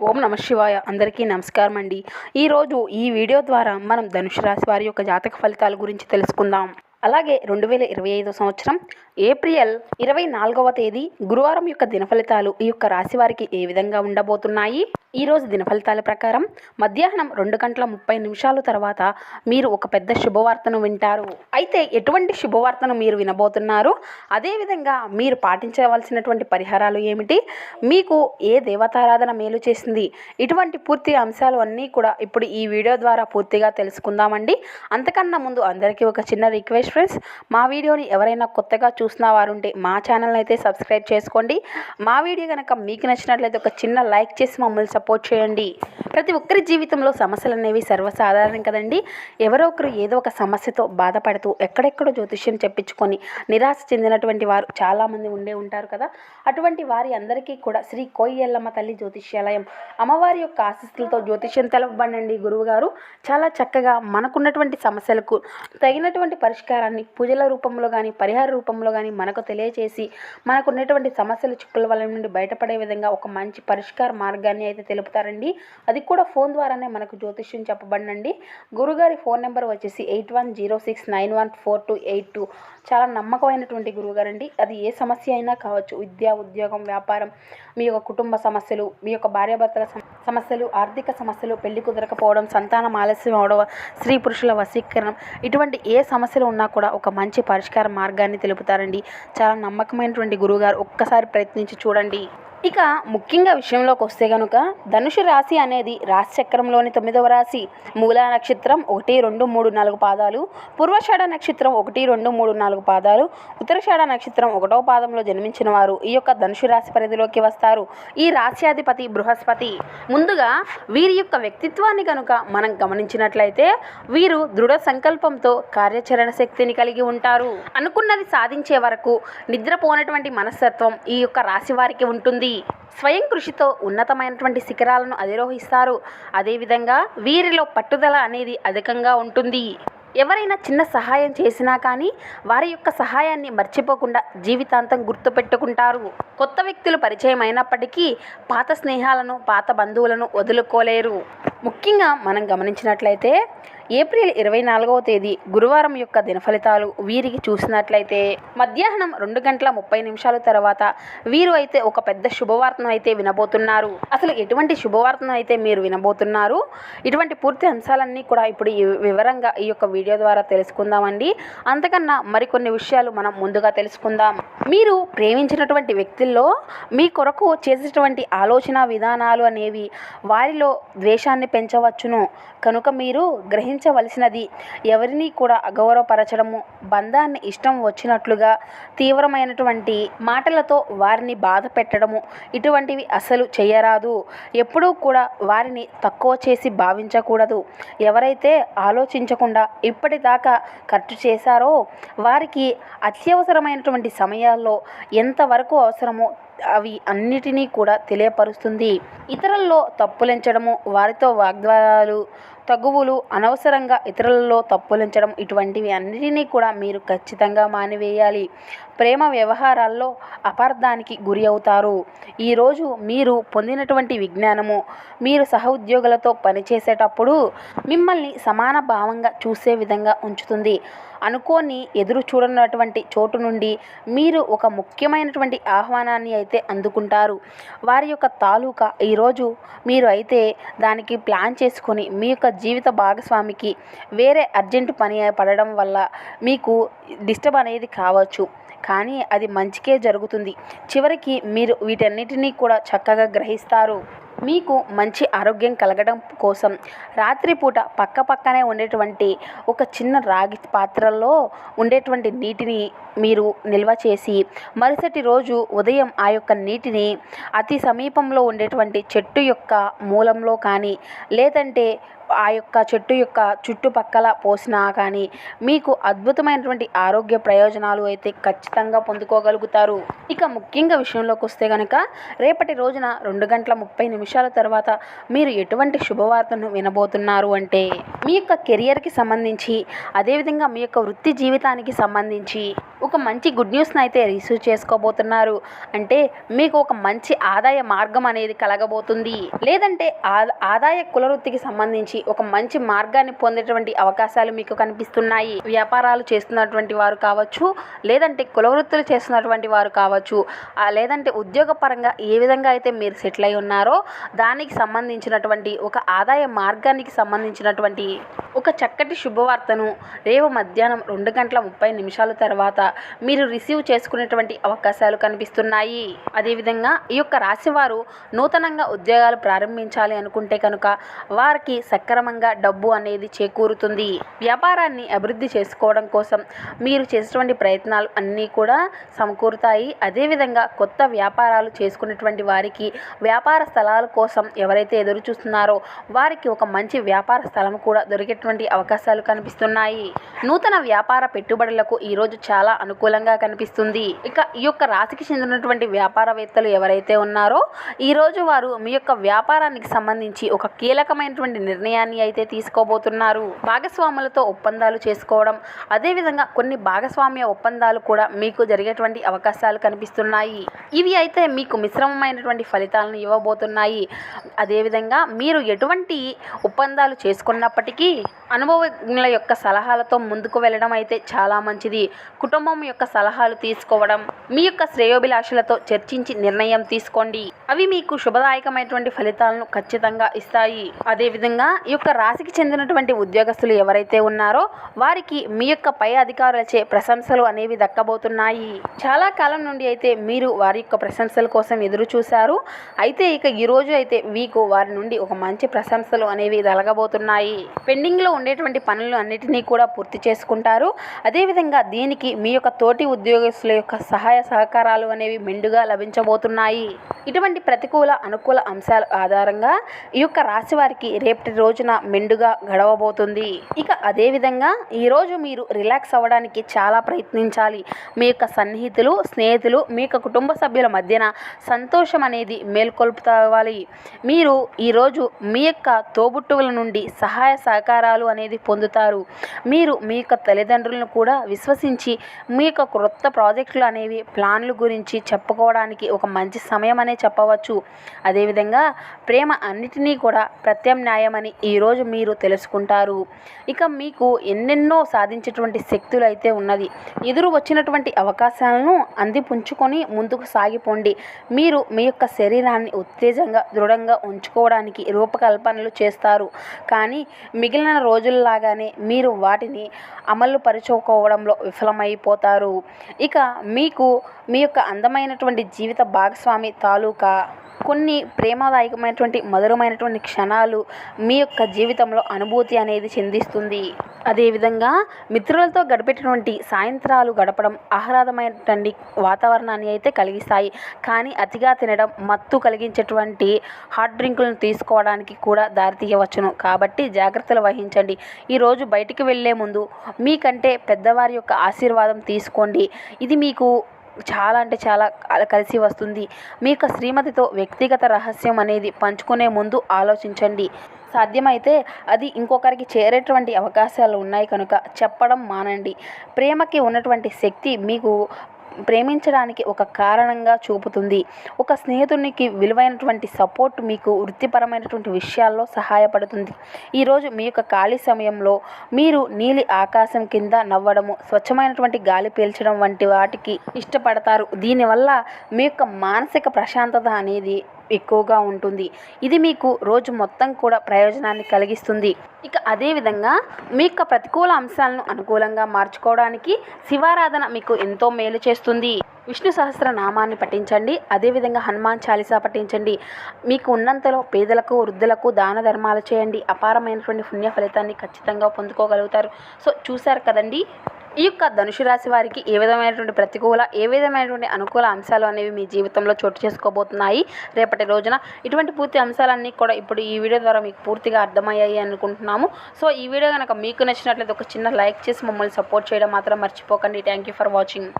ఓం నమ శివాయ. అందరికీ నమస్కారం అండి ఈరోజు ఈ వీడియో ద్వారా మనం ధనుసు రాశి వారి యొక్క జాతక ఫలితాల గురించి తెలుసుకుందాం. అలాగే రెండు వేల ఇరవై ఐదో సంవత్సరం ఏప్రిల్ ఇరవై నాలుగవ తేదీ గురువారం యొక్క దిన ఫలితాలు ఈ యొక్క రాశి వారికి ఏ విధంగా ఉండబోతున్నాయి? ఈరోజు దినఫలితాల దిన ఫలితాల ప్రకారం మధ్యాహ్నం రెండు గంటల ముప్పై నిమిషాల తర్వాత మీరు ఒక పెద్ద శుభవార్తను వింటారు. అయితే ఎటువంటి శుభవార్తను మీరు వినబోతున్నారు? అదేవిధంగా మీరు పాటించవలసినటువంటి పరిహారాలు ఏమిటి? మీకు ఏ దేవతారాధన మేలు చేసింది? ఇటువంటి పూర్తి అంశాలు అన్నీ కూడా ఇప్పుడు ఈ వీడియో ద్వారా పూర్తిగా తెలుసుకుందామండి. అంతకన్నా ముందు అందరికీ ఒక చిన్న రిక్వెస్ట్ ఫ్రెండ్స్ మా వీడియోని ఎవరైనా కొత్తగా చూసిన వారుంటే మా ఛానల్ని అయితే సబ్స్క్రైబ్ చేసుకోండి. మా వీడియో కనుక మీకు నచ్చినట్లయితే ఒక చిన్న లైక్ చేసి మమ్మల్ని సపోర్ట్ చేయండి. ప్రతి ఒక్కరి జీవితంలో సమస్యలు అనేవి సర్వసాధారణం కదండి. ఎవరో ఒకరు ఏదో ఒక సమస్యతో బాధపడుతూ ఎక్కడెక్కడో జ్యోతిష్యం చెప్పించుకొని నిరాశ చెందినటువంటి వారు చాలామంది ఉండే ఉంటారు కదా. అటువంటి వారి అందరికీ కూడా శ్రీ కోయ్యల్లమ్మ తల్లి జ్యోతిష్యాలయం అమ్మవారి యొక్క ఆశీస్సులతో జ్యోతిష్యం తెలపబడండి గురువుగారు చాలా చక్కగా మనకున్నటువంటి సమస్యలకు తగినటువంటి పరిష్కారాన్ని పూజల రూపంలో కానీ పరిహార రూపంలో కానీ మనకు తెలియచేసి మనకున్నటువంటి సమస్యలు సమస్యల చిక్కుల వల్ల నుండి బయటపడే విధంగా ఒక మంచి పరిష్కార మార్గాన్ని అయితే తెలుపుతారండి. అది కూడా ఫోన్ ద్వారానే మనకు జ్యోతిష్యం చెప్పబడినండి. గురుగారి ఫోన్ నెంబర్ వచ్చేసి eight one zero six nine one four two eight two. చాలా నమ్మకమైనటువంటి గురువుగారండి అది ఏ సమస్య అయినా కావచ్చు విద్య ఉద్యోగం వ్యాపారం మీ యొక్క కుటుంబ సమస్యలు మీ యొక్క భార్యాభర్తల సమస్యలు ఆర్థిక సమస్యలు పెళ్ళి కుదరకపోవడం సంతానం ఆలస్యం అవడం స్త్రీ పురుషుల వశీకరణం ఇటువంటి ఏ సమస్యలు ఉన్నా కూడా ఒక మంచి పరిష్కార మార్గాన్ని తెలుపుతారండి. చాలా నమ్మకమైనటువంటి గురువుగారు ఒక్కసారి ప్రయత్నించి చూడండి. ఇక ముఖ్యంగా విషయంలోకి వస్తే గనుక ధనుషు రాశి అనేది రాశి చక్రంలోని తొమ్మిదవ రాశి. మూలా నక్షత్రం ఒకటి రెండు మూడు నాలుగు పాదాలు. పూర్వషాఢ నక్షత్రం ఒకటి రెండు మూడు నాలుగు పాదాలు. ఉత్తరషాఢ నక్షత్రం ఒకటవ పాదంలో జన్మించిన వారు ఈ యొక్క ధనుషు రాశి పరిధిలోకి వస్తారు. ఈ రాశ్యాధిపతి బృహస్పతి. ముందుగా వీరి యొక్క వ్యక్తిత్వాన్ని కనుక మనం గమనించినట్లయితే వీరు దృఢ సంకల్పంతో కార్యాచరణ శక్తిని కలిగి ఉంటారు. అనుకున్నది సాధించే వరకు నిద్రపోనటువంటి మనస్తత్వం ఈ యొక్క రాశి వారికి ఉంటుంది. స్వయం కృషితో ఉన్నతమైనటువంటి శిఖరాలను అధిరోహిస్తారు. అదేవిధంగా వీరిలో పట్టుదల అనేది అధికంగా ఉంటుంది. ఎవరైనా చిన్న సహాయం చేసినా కానీ వారి యొక్క సహాయాన్ని మర్చిపోకుండా జీవితాంతం గుర్తుపెట్టుకుంటారు. కొత్త వ్యక్తులు పరిచయం అయినప్పటికీ పాత స్నేహాలను పాత బంధువులను వదులుకోలేరు. ముఖ్యంగా మనం గమనించినట్లయితే ఏప్రిల్ ఇరవై నాలుగవ తేదీ గురువారం యొక్క దినఫలితాలు వీరికి చూసినట్లయితే మధ్యాహ్నం రెండు గంటల ముప్పై నిమిషాల తర్వాత వీరు అయితే ఒక పెద్ద శుభవార్తను అయితే వినబోతున్నారు. అసలు ఎటువంటి శుభవార్తను అయితే మీరు వినబోతున్నారు? ఇటువంటి పూర్తి అంశాలన్నీ కూడా ఇప్పుడు ఈ వివరంగా ఈ యొక్క వీడియో ద్వారా తెలుసుకుందామండి. అంతకన్నా మరికొన్ని విషయాలు మనం ముందుగా తెలుసుకుందాం. మీరు ప్రేమించినటువంటి వ్యక్తుల్లో మీ కొరకు చేసేటువంటి ఆలోచన విధానాలు అనేవి వారిలో ద్వేషాన్ని పెంచవచ్చును. కనుక మీరు గ్రహించవలసినది ఎవరిని కూడా అగౌరవపరచడము బంధాన్ని ఇష్టం వచ్చినట్లుగా తీవ్రమైనటువంటి మాటలతో వారిని బాధ పెట్టడము ఇటువంటివి అసలు చేయరాదు ఎప్పుడూ కూడా వారిని తక్కువ చేసి భావించకూడదు. ఎవరైతే ఆలోచించకుండా ఇప్పటిదాకా ఖర్చు చేశారో వారికి అత్యవసరమైనటువంటి సమయాల్లో ఎంతవరకు అవసరమో అవి అన్నిటినీ కూడా తెలియపరుస్తుంది. ఇతరుల్లో తప్పులించడము వారితో వాగ్వాదాలు తగువులు అనవసరంగా ఇతరులలో తప్పులించడం ఇటువంటివి అన్నిటినీ కూడా మీరు ఖచ్చితంగా మానివేయాలి. ప్రేమ వ్యవహారాల్లో అపార్థానికి గురి అవుతారు. ఈరోజు మీరు పొందినటువంటి విజ్ఞానము మీరు సహోద్యోగులతో పనిచేసేటప్పుడు మిమ్మల్ని సమాన భావంగా చూసే విధంగా ఉంచుతుంది. అనుకోని ఎదురు చూడనటువంటి చోటు నుండి మీరు ఒక ముఖ్యమైనటువంటి ఆహ్వానాన్ని అయితే అందుకుంటారు. వారి యొక్క తాలూకా ఈరోజు మీరు అయితే దానికి ప్లాన్ చేసుకొని మీ యొక్క జీవిత భాగస్వామికి వేరే అర్జెంట్ పని పడడం వల్ల మీకు డిస్టర్బ్ అనేది కావచ్చు. కానీ అది మంచికే జరుగుతుంది. చివరికి మీరు వీటన్నిటినీ కూడా చక్కగా గ్రహిస్తారు. మీకు మంచి ఆరోగ్యం కలగడం కోసం రాత్రిపూట పక్క పక్కనే ఉండేటువంటి ఒక చిన్న రాగి పాత్రలో ఉండేటువంటి నీటిని మీరు నిల్వ చేసి మరుసటి రోజు ఉదయం ఆ యొక్క నీటిని అతి సమీపంలో ఉండేటువంటి చెట్టు యొక్క మూలంలో కానీ లేదంటే ఆ యొక్క చెట్టు యొక్క చుట్టుపక్కల పోసినా కానీ మీకు అద్భుతమైనటువంటి ఆరోగ్య ప్రయోజనాలు అయితే ఖచ్చితంగా పొందుకోగలుగుతారు. ఇక ముఖ్యంగా విషయంలోకి వస్తే కనుక రేపటి రోజున రెండు గంటల ముప్పై నిమిషాల తర్వాత మీరు ఎటువంటి శుభవార్తను వినబోతున్నారు అంటే మీ యొక్క కెరియర్కి సంబంధించి అదేవిధంగా మీ యొక్క వృత్తి జీవితానికి సంబంధించి ఒక మంచి గుడ్ న్యూస్ని అయితే రిసీవ్ చేసుకోబోతున్నారు. అంటే మీకు ఒక మంచి ఆదాయ మార్గం అనేది కలగబోతుంది. లేదంటే ఆదాయ కులవృత్తికి సంబంధించి ఒక మంచి మార్గాన్ని పొందేటువంటి అవకాశాలు మీకు కనిపిస్తున్నాయి. వ్యాపారాలు చేస్తున్నటువంటి వారు కావచ్చు లేదంటే కులవృత్తులు చేస్తున్నటువంటి వారు కావచ్చు లేదంటే ఉద్యోగ పరంగా ఏ విధంగా అయితే మీరు సెటిల్ అయి ఉన్నారో దానికి సంబంధించినటువంటి ఒక ఆదాయ మార్గానికి సంబంధించినటువంటి ఒక చక్కటి శుభవార్తను రేపు మధ్యాహ్నం రెండు గంటల ముప్పై నిమిషాల తర్వాత మీరు రిసీవ్ చేసుకునేటువంటి అవకాశాలు కనిపిస్తున్నాయి. అదేవిధంగా ఈ యొక్క రాశివారు నూతనంగా ఉద్యోగాలు ప్రారంభించాలి అనుకుంటే కనుక వారికి సక్రమంగా డబ్బు అనేది చేకూరుతుంది. వ్యాపారాన్ని అభివృద్ధి చేసుకోవడం కోసం మీరు చేసేటువంటి ప్రయత్నాలు అన్నీ కూడా సమకూరుతాయి. అదేవిధంగా కొత్త వ్యాపారాలు చేసుకునేటువంటి వారికి వ్యాపార స్థలాల కోసం ఎవరైతే ఎదురు చూస్తున్నారో వారికి ఒక మంచి వ్యాపార స్థలం కూడా దొరికేటువంటి అవకాశాలు కనిపిస్తున్నాయి. నూతన వ్యాపార పెట్టుబడులకు ఈరోజు చాలా అనుకూలంగా కనిపిస్తుంది. ఇక ఈ యొక్క రాశికి చెందినటువంటి వ్యాపారవేత్తలు ఎవరైతే ఉన్నారో ఈరోజు వారు మీ యొక్క వ్యాపారానికి సంబంధించి ఒక కీలకమైనటువంటి నిర్ణయాన్ని అయితే తీసుకోబోతున్నారు. భాగస్వాములతో ఒప్పందాలు చేసుకోవడం అదేవిధంగా కొన్ని భాగస్వామ్య ఒప్పందాలు కూడా మీకు జరిగేటువంటి అవకాశాలు కనిపిస్తున్నాయి. ఇవి అయితే మీకు మిశ్రమమైనటువంటి ఫలితాలను ఇవ్వబోతున్నాయి. అదేవిధంగా మీరు ఎటువంటి ఒప్పందాలు చేసుకున్నప్పటికీ అనుభవజ్ఞుల యొక్క సలహాలతో ముందుకు వెళ్ళడం అయితే చాలా మంచిది. కుటుంబం యొక్క సలహాలు తీసుకోవడం మీ యొక్క శ్రేయోభిలాషులతో చర్చించి నిర్ణయం తీసుకోండి. అవి మీకు శుభదాయకమైనటువంటి ఫలితాలను ఖచ్చితంగా ఇస్తాయి. అదేవిధంగా ఈ యొక్క రాశికి చెందినటువంటి ఉద్యోగస్తులు ఎవరైతే ఉన్నారో వారికి మీ యొక్క పై అధికారులచే ప్రశంసలు అనేవి దక్కబోతున్నాయి. చాలా కాలం నుండి అయితే మీరు వారి యొక్క ప్రశంసల కోసం ఎదురు చూశారు. అయితే ఇక ఈరోజు అయితే మీకు వారి నుండి ఒక మంచి ప్రశంసలు అనేవి దలగబోతున్నాయి పెండింగ్లో ఉండేటువంటి పనులు అన్నిటినీ కూడా పూర్తి చేసుకుంటారు. అదేవిధంగా దీనికి మీ యొక్క తోటి ఉద్యోగస్తుల యొక్క సహాయ సహకారాలు అనేవి మెండుగా లభించబోతున్నాయి. ఇటువంటి ప్రతికూల అనుకూల అంశాల ఆధారంగా ఈ యొక్క రాశి వారికి రేపటి రోజున మెండుగా గడవబోతుంది. ఇక అదేవిధంగా ఈరోజు మీరు రిలాక్స్ అవ్వడానికి చాలా ప్రయత్నించాలి. మీ యొక్క సన్నిహితులు స్నేహితులు మీ యొక్క కుటుంబ సభ్యుల మధ్యన సంతోషం అనేది మేల్కొల్పుతావాలి. మీరు ఈరోజు మీ యొక్క తోబుట్టువుల నుండి సహాయ సహకారాలు అనేది పొందుతారు. మీరు మీ యొక్క తల్లిదండ్రులను కూడా విశ్వసించి మీ యొక్క క్రొత్త ప్రాజెక్టులు అనేవి ప్లాన్లు గురించి చెప్పుకోవడానికి ఒక మంచి సమయం అనే చెప్పవచ్చు. అదేవిధంగా ప్రేమ అన్నిటినీ కూడా ప్రత్యామ్నాయమని ఈరోజు మీరు తెలుసుకుంటారు. ఇక మీకు ఎన్నెన్నో సాధించేటువంటి శక్తులు అయితే ఉన్నది. ఎదురు వచ్చినటువంటి అవకాశాలను అందిపుంచుకొని ముందుకు సాగిపోండి. మీరు మీ యొక్క శరీరాన్ని ఉత్తేజంగా దృఢంగా ఉంచుకోవడానికి రూపకల్పనలు చేస్తారు. కానీ మిగిలిన రోజుల్లాగానే మీరు వాటిని అమలు పరుచుకోవడంలో విఫలమైపోతారు ఇక మీకు మీ యొక్క అందమైనటువంటి జీవిత భాగస్వామి తాలూకా కొన్ని ప్రేమదాయకమైనటువంటి మధురమైనటువంటి క్షణాలు మీ యొక్క జీవితంలో అనుభూతి అనేది చెందిస్తుంది. అదేవిధంగా మిత్రులతో గడిపేటటువంటి సాయంత్రాలు గడపడం ఆహ్లాదమైనటువంటి వాతావరణాన్ని అయితే కలిగిస్తాయి. కానీ అతిగా తినడం మత్తు కలిగించేటువంటి హాట్ డ్రింకులను తీసుకోవడానికి కూడా దారితీయవచ్చును కాబట్టి జాగ్రత్తలు వహించండి. ఈరోజు బయటికి వెళ్ళే ముందు మీకంటే పెద్దవారి యొక్క ఆశీర్వాదం తీసుకోండి. ఇది మీకు చాలా అంటే చాలా కలిసి వస్తుంది. మీ యొక్క శ్రీమతితో వ్యక్తిగత రహస్యం అనేది పంచుకునే ముందు ఆలోచించండి. సాధ్యమైతే అది ఇంకొకరికి చేరేటువంటి అవకాశాలు ఉన్నాయి కనుక చెప్పడం మానండి. ప్రేమకి ఉన్నటువంటి శక్తి మీకు ప్రేమించడానికి ఒక కారణంగా చూపుతుంది. ఒక స్నేహితునికి విలువైనటువంటి సపోర్ట్ మీకు వృత్తిపరమైనటువంటి విషయాల్లో సహాయపడుతుంది. ఈరోజు మీ యొక్క ఖాళీ సమయంలో మీరు నీలి ఆకాశం కింద నవ్వడము స్వచ్ఛమైనటువంటి గాలి పీల్చడం వంటి వాటికి ఇష్టపడతారు. దీనివల్ల మీ యొక్క మానసిక ప్రశాంతత అనేది ఎక్కువగా ఉంటుంది. ఇది మీకు రోజు మొత్తం కూడా ప్రయోజనాన్ని కలిగిస్తుంది. ఇక అదేవిధంగా మీ యొక్క ప్రతికూల అంశాలను అనుకూలంగా మార్చుకోవడానికి శివారాధన మీకు ఎంతో మేలు చేస్తుంది. విష్ణు సహస్ర నామాన్ని పఠించండి అదేవిధంగా హనుమాన్ చాలీసా పఠించండి. మీకు ఉన్నంతలో పేదలకు వృద్ధులకు దాన ధర్మాలు చేయండి. అపారమైనటువంటి పుణ్య ఫలితాన్ని ఖచ్చితంగా పొందుకోగలుగుతారు. సో చూశారు కదండి? ఈ యొక్క ధనుసు రాశి వారికి ఏ విధమైనటువంటి ప్రతికూల ఏ విధమైనటువంటి అనుకూల అంశాలు అనేవి మీ జీవితంలో చోటు చేసుకోబోతున్నాయి? రేపటి రోజున ఇటువంటి పూర్తి అంశాలన్నీ కూడా ఇప్పుడు ఈ వీడియో ద్వారా మీకు పూర్తిగా అర్థమయ్యాయి అనుకుంటున్నాము. సో ఈ వీడియో కనుక మీకు నచ్చినట్లయితే ఒక చిన్న లైక్ చేసి మమ్మల్ని సపోర్ట్ చేయడం మాత్రం మర్చిపోకండి. Thank you for watching